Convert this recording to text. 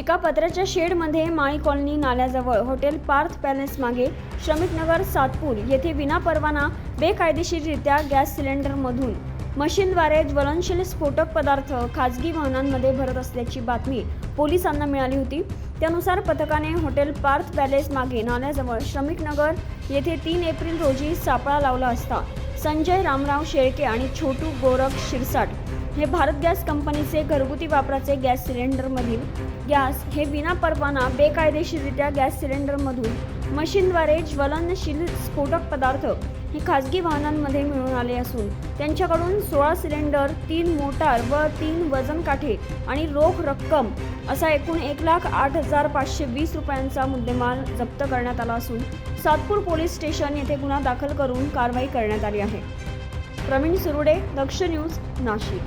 एका पत्र्याच्या शेडमध्ये माळी कॉलनी नाल्याजवळ हॉटेल पार्थ पॅलेस मागे श्रमिकनगर सातपूर येथे विनापरवाना बेकायदेशीररित्या गॅस सिलेंडरमधून मशीनद्वारे ज्वलनशील स्फोटक पदार्थ खाजगी वाहनांमध्ये भरत असल्याची बातमी पोलिसांना मिळाली होती. त्यानुसार पथकाने हॉटेल पार्थ पॅलेस मागे नाल्याजवळ श्रमिकनगर येथे तीन एप्रिल रोजी सापळा लावला असता. संजय रामराव शेळके आणि छोटू गोरख शिरसाट हे भारत गॅस कंपनीचे घरगुती वापराचे गॅस सिलेंडरमधील गॅस हे विना परवाना बेकायदेशीररित्या गॅस सिलेंडरमधून मशीनद्वारे ज्वलनशील स्फोटक पदार्थ हे खाजगी वाहनांमध्ये मिळून आले असून त्यांच्याकडून सोळा सिलेंडर तीन मोटार व तीन वजन काठे आणि रोख रक्कम असा एकूण एक लाख आठ हजार पाचशे वीस रुपयांचा मुद्देमाल जप्त करण्यात आला असून सातपूर पोलीस स्टेशन येथे गुन्हा दाखल करून कारवाई करण्यात आली आहे. प्रवीण सुरुडे दक्ष न्यूज नाशिक.